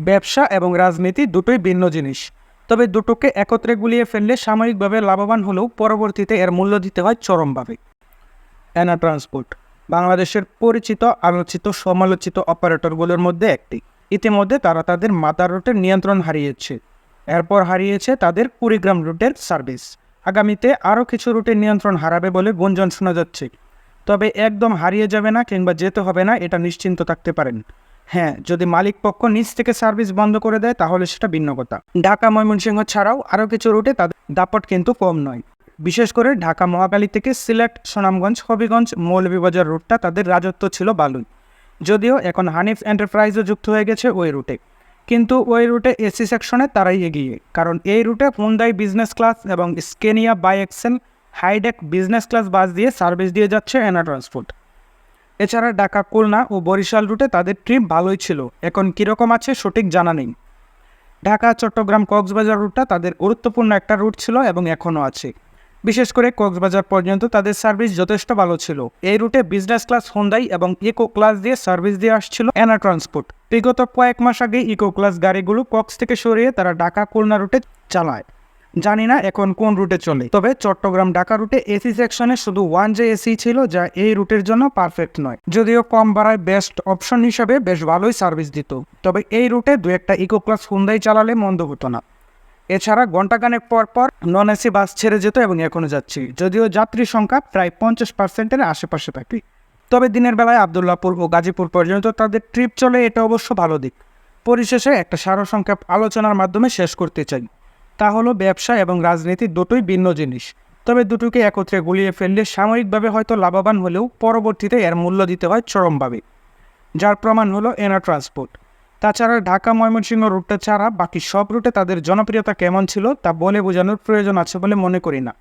ব্যবসা এবং রাজনীতি দুটোই ভিন্ন জিনিস। তবে দুটোকে একত্রে গুলিয়ে ফেললে সাময়িকভাবে লাভবান হলেও পরবর্তীতে এর মূল্য দিতে হয় চরমভাবে। অ্যানা ট্রান্সপোর্ট, বাংলাদেশের পরিচিত, আলোচিত, সমালোচিত অপারেটরগুলোর মধ্যে একটি। ইতিমধ্যে তারা তাদের মাদার রুটের নিয়ন্ত্রণ হারিয়েছে। এরপর হারিয়েছে তাদের কুড়িগ্রাম রুটের সার্ভিস। আগামীতে আরও কিছু রুটের নিয়ন্ত্রণ হারাবে বলে গুঞ্জন শোনা যাচ্ছে। তবে একদম হারিয়ে যাবে না কিংবা যেতে হবে না, এটা নিশ্চিন্ত থাকতে পারেন। হ্যাঁ যদি মালিক পক্ষ নিজ থেকে সার্ভিস বন্ধ করে দেয়, তাহলে সেটা ভিন্ন কথা। ঢাকা, ময়মনসিংহ ছাড়াও আরও কিছু রুটে তাদের দাপট কিন্তু কম নয়। বিশেষ করে ঢাকা মহাকালী থেকে সিলেট, সুনামগঞ্জ, হবিগঞ্জ মৌলভীবাজার রুটটা তাদের রাজত্ব ছিল বালুই। যদিও এখন হানিফ এন্টারপ্রাইজও যুক্ত হয়ে গেছে ওই রুটে। কিন্তু ওই রুটে এসি সেকশনে তারাই এগিয়ে, কারণ এই রুটে হুন্দাই বিজনেস ক্লাস এবং Scania by Excel hi deck business class bus দিয়ে সার্ভিস দিয়ে যাচ্ছে এনা ট্রান্সপোর্ট এছাড়া ঢাকা, খুলনা ও বরিশাল রুটে তাদের ট্রিপ ভালোই ছিল। এখন কীরকম আছে সঠিক জানা নেই। ঢাকা, চট্টগ্রাম, কক্সবাজার রুটটা তাদের গুরুত্বপূর্ণ একটা রুট ছিল এবং এখনও আছে। বিশেষ করে কক্সবাজার পর্যন্ত তাদের সার্ভিস যথেষ্ট ভালো ছিল। এই রুটে বিজনেস ক্লাস হোন্দাই এবং ইকো ক্লাস দিয়ে সার্ভিস দিয়ে আসছিল এনা ট্রান্সপোর্ট বিগত কয়েক মাস আগে ইকো ক্লাস গাড়িগুলো কক্স থেকে সরিয়ে তারা ঢাকা, খুলনা রুটে চালায়। জানি না এখন কোন রুটে চলে। তবে চট্টগ্রাম ঢাকা রুটে এসি সেকশনে শুধু ওয়ান জে এসি ছিল, যা এই রুটের জন্য পারফেক্ট নয়। যদিও কম ভাড়ায় বেস্ট অপশন হিসাবে বেশ ভালোই সার্ভিস দিত। তবে এই রুটে দু একটা ইকো ক্লাস হুন্দাই চালালে মন্দ হতো না। এছাড়া ঘন্টাখানেক পর পর নন এসি বাস ছেড়ে যেত এবং এখনও যাচ্ছি। যদিও যাত্রী সংখ্যা প্রায় পঞ্চাশ পার্সেন্টের আশেপাশে থাকে। তবে দিনের বেলায় আবদুল্লাপুর ও গাজীপুর পর্যন্ত তাদের ট্রিপ চলে, এটা অবশ্য ভালো দিক। পরিশেষে একটা সারসংক্ষেপ আলোচনার মাধ্যমে শেষ করতে চাই। তা হলো ব্যবসা এবং রাজনীতি দুটোই ভিন্ন জিনিস। তবে দুটোকে একত্রে গুলিয়ে ফেললে সাময়িকভাবে হয়তো লাভবান হলেও পরবর্তীতে এর মূল্য দিতে হয় চরমভাবে। যার প্রমাণ হলো এনা ট্রান্সপোর্ট। তাছাড়া ঢাকা ময়মনসিংহ রুটটা ছাড়া বাকি সব রুটে তাদের জনপ্রিয়তা কেমন ছিল তা বলে বোঝানোর প্রয়োজন আছে বলে মনে করি না।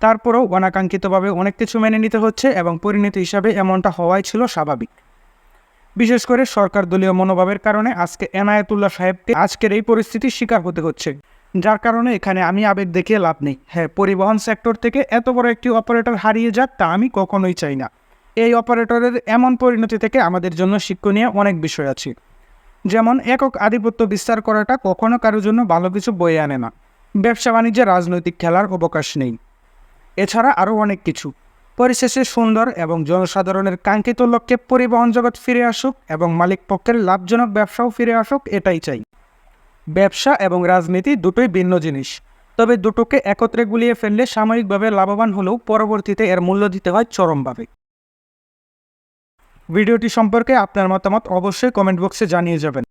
তারপরেও অনাকাঙ্ক্ষিতভাবে অনেক কিছু মেনে নিতে হচ্ছে এবং পরিণতি হিসাবে এমনটা হওয়াই ছিল স্বাভাবিক। বিশেষ করে সরকার দলীয় মনোভাবের কারণে আজকে এনায়েতুল্লাহ সাহেবকে আজকের এই পরিস্থিতির শিকার হতে হচ্ছে। যার কারণে এখানে আমি আবেগ দেখিয়ে লাভ নেই। হ্যাঁ পরিবহন সেক্টর থেকে এত বড় একটি অপারেটর হারিয়ে যাক তা আমি কখনোই চাই না। এই অপারেটরের এমন পরিণতি থেকে আমাদের জন্য শিক্ষণীয় অনেক বিষয় আছে। যেমন, একক আধিপত্য বিস্তার করাটা কখনো কারোর জন্য ভালো কিছু বয়ে আনে না। ব্যবসা বাণিজ্যে রাজনৈতিক খেলার অবকাশ নেই। এছাড়া আরও অনেক কিছু। পরিশেষে সুন্দর এবং জনসাধারণের কাঙ্ক্ষিত লক্ষ্যে পরিবহন জগৎ ফিরে আসুক এবং মালিক পক্ষের লাভজনক ব্যবসাও ফিরে আসুক, এটাই চাই। ব্যবসা এবং রাজনীতি দুটোই ভিন্ন জিনিস। তবে দুটোকে একত্রে গুলিয়ে ফেললে সাময়িকভাবে লাভবান হলেও পরবর্তীতে এর মূল্য দিতে হয় চরমভাবে। ভিডিওটি সম্পর্কে আপনার মতামত অবশ্যই কমেন্ট বক্সে জানিয়ে যাবেন।